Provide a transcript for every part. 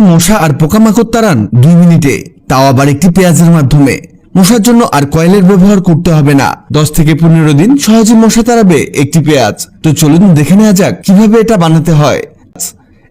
মশা আর পোকামাকড় তাড়ান দুই মিনিটে। তাও আবার একটি পেঁয়াজের মাধ্যমে। মশার জন্য আর কয়েলের ব্যবহার করতে হবে না। দশ থেকে পনেরো দিন সহজে মশা তাড়াবে একটি পেঁয়াজ। তো চলুন দেখে নেওয়া যাক কীভাবে এটা বানাতে হয়।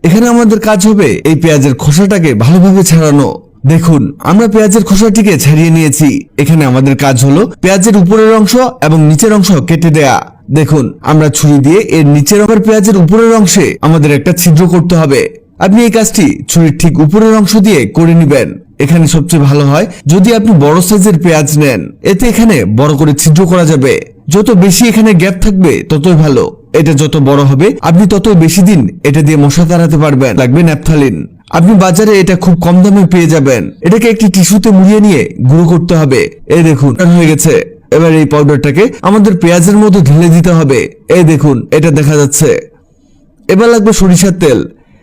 এখানে আমাদের কাজ হবে এই পেঁয়াজের খোসাটাকে ভালোভাবে ছাড়ানো। দেখুন, আমরা পেঁয়াজের খোসাটিকে ছাড়িয়ে নিয়েছি। এখানে আমাদের কাজ হলো পেঁয়াজের উপরের অংশ এবং নিচের অংশ কেটে দেয়া। দেখুন, আমরা ছুরি দিয়ে এর নিচের অংশের পেঁয়াজের উপরের অংশে আমাদের একটা ছিদ্র করতে হবে। আপনি এই কাজটি ছুরির ঠিক উপরের অংশ দিয়ে করে নেবেন। এখানে সবচেয়ে ভালো হয়, যদি আপনি বড় সাইজের পেঁয়াজ নেন, এতে এখানে বড় করে ছিদ্র করা যাবে। যত বেশি এখানে গ্যাপ থাকবে, ততই ভালো। এটা যত বড় হবে, আপনি তত বেশি দিন এটা দিয়ে মশা তাড়াতে পারবেন। লাগবে ন্যাপথালিন। আপনি বাজারে এটা খুব কম দামে পেয়ে যাবেন। এটাকে একটি টিস্যুতে মুড়িয়ে নিয়ে গুঁড়ো করতে হবে। এই দেখুন হয়ে গেছে। এবার এই পাউডারটাকে আমাদের পেঁয়াজের মধ্যে ঢেলে দিতে হবে। এই দেখুন, এটা দেখা যাচ্ছে। এবার লাগবে সরিষার তেল।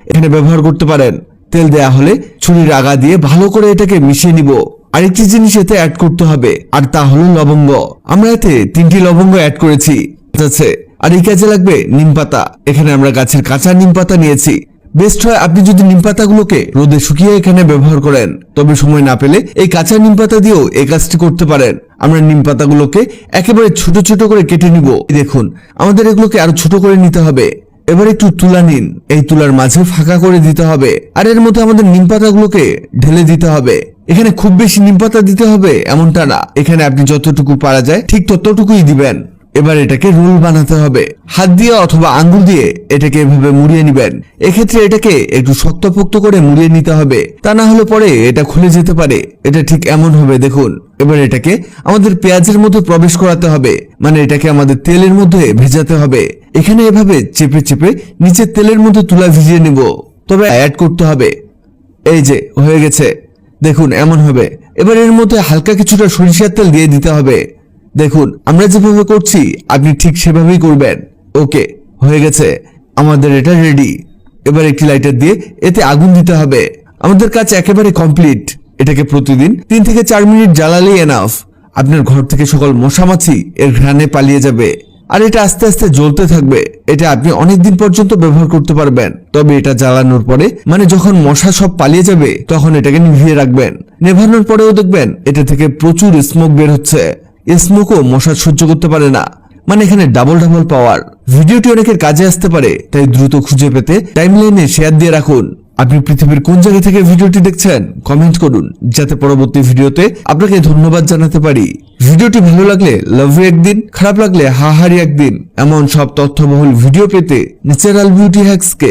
এখানে ব্যবহার করতে পারেন। তেল দেয়া হলে ছুরির আগা দিয়ে ভালো করে এটাকে মিশিয়ে নিব। আরেকটি জিনিস এতে অ্যাড করতে হবে, আর তা হলো লবঙ্গ। আমরা এতে তিনটি লবঙ্গ অ্যাড করেছি। আছে। আর এই কাজে লাগবে নিম পাতা। এখানে আমরা গাছের কাঁচা নিম পাতা নিয়েছি। বেস্ট হয় আপনি যদি নিম পাতাগুলোকে রোদে শুকিয়ে এখানে ব্যবহার করেন। তবে সময় না পেলে এই কাঁচা নিম পাতা দিয়েও এই কাজটি করতে পারেন। আমরা নিম পাতাগুলোকে একেবারে ছোট ছোট করে কেটে নিব। দেখুন, আমাদের এগুলোকে আরও ছোট করে নিতে হবে। এবার একটু তুলা নিন। এই তুলার মাঝে ফাঁকা করে দিতে হবে। আর এর মধ্যে আমাদের নিম পাতাগুলোকে ঢেলে দিতে হবে। এখানে খুব বেশি নিম পাতা দিতে হবে এমনটা না। এখানে আপনি যতটুকু পারা যায়, ঠিক ততটুকুই দিবেন। এবার এটাকে রোল বানাতে হবে। হাত দিয়ে অথবা আঙ্গুল দিয়ে এটাকে এভাবে মুড়িয়ে নিবেন। এক্ষেত্রে এটাকে একটু শক্তপোক্ত করে মুড়িয়ে নিতে হবে। তা না হলে পরে এটা খুলে যেতে পারে। এটা ঠিক এমন হবে, দেখুন। এবার এটাকে আমাদের পেঁয়াজের মধ্যে প্রবেশ করাতে হবে। মানে এটাকে আমাদের তেলের মধ্যে ভেজাতে হবে। এখানে এভাবে চেপে চেপে নিচে তেলের মধ্যে তুলা ভিজিয়ে নিব। তবে অ্যাড করতে হবে। এই যে, হয়ে গেছে। দেখুন, এমন হবে। এবার এর মধ্যে হালকা কিছুটা সরিষার তেল দিয়ে দিতে হবে। দেখুন, আমরা যেভাবে করছি, আপনি ঠিক সেভাবেই করবেন। ওকে, হয়ে গেছে। আমাদের এটা রেডি এবার একটি লাইটার দিয়ে এতে আগুন দিতে হবে। আমাদের কাজ একেবারে কমপ্লিট এটাকে প্রতিদিন তিন থেকে চার মিনিট জ্বালালেই এনাফ আপনার ঘর থেকে সকল মশামাছি এর ঘ্রাণে পালিয়ে যাবে। আর এটা আস্তে আস্তে জ্বলতে থাকবে। এটা আপনি অনেক দিন পর্যন্ত ব্যবহার করতে পারবেন। তবে এটা জ্বালানোর পরে মানে যখন মশা সব পালিয়ে যাবে, তখন এটাকে নিভিয়ে রাখবেন। নেভানোর পরেও দেখবেন, এটা থেকে প্রচুর স্মোক বের হচ্ছে। স্মোকও মশা সহ্য করতে পারে না। মানে এখানে ডাবল ডাবল পাওয়ার ভিডিওটি অনেকের কাজে আসতে পারে, তাই দ্রুত খুঁজে পেতে টাইমলাইনে শেয়ার দিয়ে রাখুন। আপনি পৃথিবীর কোন জায়গা থেকে ভিডিওটি দেখছেন কমেন্ট করুন, যাতে পরবর্তী ভিডিওতে আপনাকে ধন্যবাদ জানাতে পারি। ভিডিওটি ভালো লাগলে লাভ একদিন, খারাপ লাগলে হাহারি একদিন। এমন সব তথ্যবহুল ভিডিও পেতে ন্যাচারাল বিউটি হ্যাক্সকে